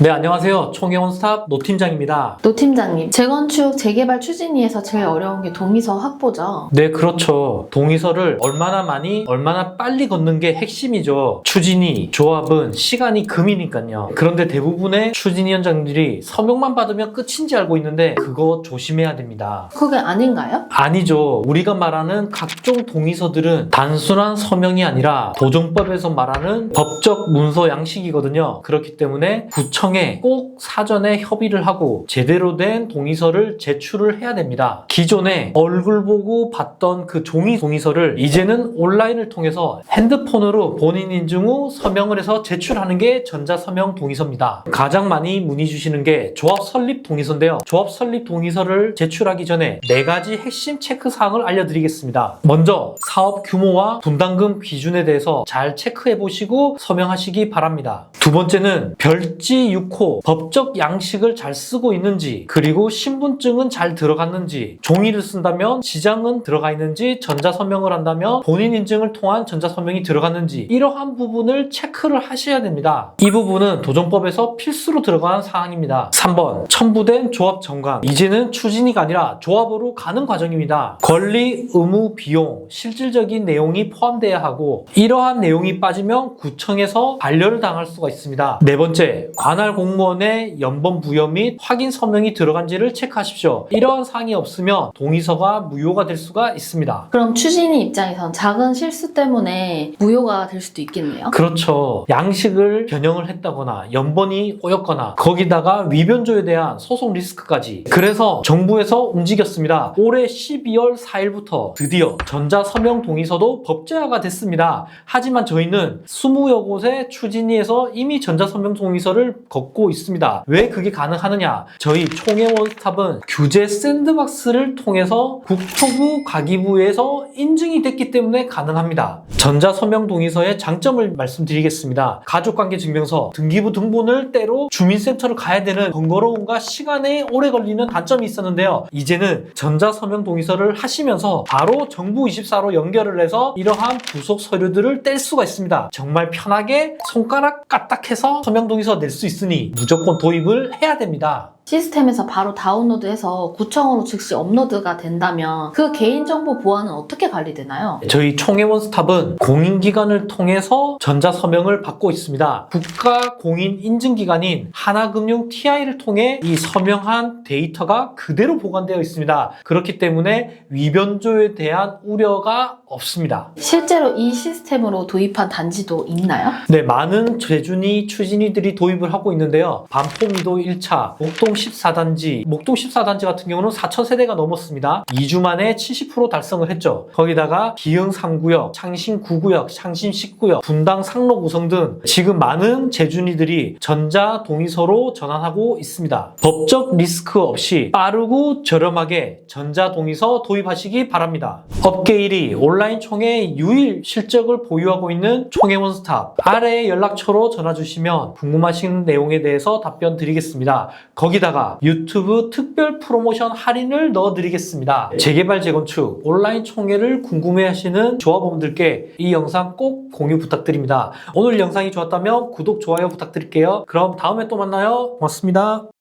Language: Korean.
네, 안녕하세요. 총회원 스탑 노 팀장입니다. 노 팀장님, 재건축 재개발 추진위에서 제일 어려운 게 동의서 확보죠. 네, 그렇죠. 동의서를 얼마나 많이, 얼마나 빨리 걷는 게 핵심이죠. 추진위, 조합은 시간이 금이니까요. 그런데 대부분의 추진위원장들이 서명만 받으면 끝인지 알고 있는데 그거 조심해야 됩니다. 그게 아닌가요? 아니죠. 우리가 말하는 각종 동의서들은 단순한 서명이 아니라 도정법에서 말하는 법적 문서 양식이거든요. 그렇기 때문에 구청에 꼭 사전에 협의를 하고 제대로 된 동의서를 제출을 해야 됩니다. 기존에 얼굴 보고 받던 그 종이 동의서를 이제는 온라인을 통해서 핸드폰으로 본인 인증 후 서명을 해서 제출하는 게 전자서명 동의서입니다. 가장 많이 문의 주시는 게 조합 설립 동의서인데요. 조합 설립 동의서를 제출하기 전에 네 가지 핵심 체크 사항을 알려드리겠습니다. 먼저 사업 규모와 분담금 기준에 대해서 잘 체크해 보시고 서명하시기 바랍니다. 두 번째는 별지 6호 법적 양식을 잘 쓰고 있는지 그리고 신분증은 잘 들어갔는지 종이를 쓴다면 지장은 들어가 있는지 전자서명을 한다면 본인 인증을 통한 전자서명이 들어갔는지 이러한 부분을 체크를 하셔야 됩니다. 이 부분은 도정법에서 필수로 들어간 사항입니다. 3번 첨부된 조합 정관 이제는 추진위가 아니라 조합으로 가는 과정입니다. 권리, 의무, 비용, 실질적인 내용이 포함돼야 하고 이러한 내용이 빠지면 구청에서 반려를 당할 수가 있습니다. 네 번째, 관할 공무원의 연번 부여 및 확인 서명이 들어간지를 체크하십시오. 이러한 사항이 없으면 동의서가 무효가 될 수가 있습니다. 그럼 추진위 입장에선 작은 실수 때문에 무효가 될 수도 있겠네요. 그렇죠. 양식을 변형을 했다거나 연번이 꼬였거나 거기다가 위변조에 대한 소송 리스크까지. 그래서 정부에서 움직였습니다. 올해 12월 4일부터 드디어 전자 서명 동의서도 법제화가 됐습니다. 하지만 저희는 20여 곳의 추진위에서 이미 전자 서명 동의서를 걷고 있습니다. 왜 그게 가능하느냐? 저희 총회 원 스탑은 규제 샌드박스를 통해서 국토부 가기부에서 인증이 됐기 때문에 가능합니다. 전자 서명 동의서의 장점을 말씀드리겠습니다. 가족관계 증명서, 등기부 등본을 때로 주민센터를 가야 되는 번거로움과 시간에 오래 걸리는 단점이 있었는데요. 이제는 전자 서명 동의서를 하시면서 바로 정부 24로 연결을 해서 이러한 부속 서류들을 뗄 수가 있습니다. 정말 편하게 손가락 까딱해서 서명 동의서 낼 수 있 으니 무조건 도입을 해야 됩니다. 시스템에서 바로 다운로드해서 구청으로 즉시 업로드가 된다면 그 개인정보 보안은 어떻게 관리되나요? 저희 총회원 스탑은 공인기관을 통해서 전자서명을 받고 있습니다. 국가 공인 인증기관인 하나금융 TI를 통해 이 서명한 데이터가 그대로 보관되어 있습니다. 그렇기 때문에 위변조에 대한 우려가 없습니다. 실제로 이 시스템으로 도입한 단지도 있나요? 네, 많은 재준이 추진이들이 도입을 하고 있는데요. 반포미도 1차, 목동 14단지, 목동 14단지 같은 경우는 4,000세대가 넘었습니다. 2주 만에 70% 달성을 했죠. 거기다가 기흥 3구역, 창신 9구역, 창신 10구역, 분당 상로 구성 등 지금 많은 재준이들이 전자 동의서로 전환하고 있습니다. 법적 리스크 없이 빠르고 저렴하게 전자 동의서 도입하시기 바랍니다. 업계 1위 온라인 총회 유일 실적을 보유하고 있는 총회 원 스탑 아래의 연락처로 전화 주시면 궁금하신 내용에 대해서 답변 드리겠습니다. 거기다 가 유튜브 특별 프로모션 할인을 넣어 드리겠습니다. 재개발 재건축 온라인 총회를 궁금해 하시는 조합원들께 이 영상 꼭 공유 부탁드립니다. 오늘 영상이 좋았다면 구독, 좋아요 부탁드릴게요. 그럼 다음에 또 만나요. 고맙습니다.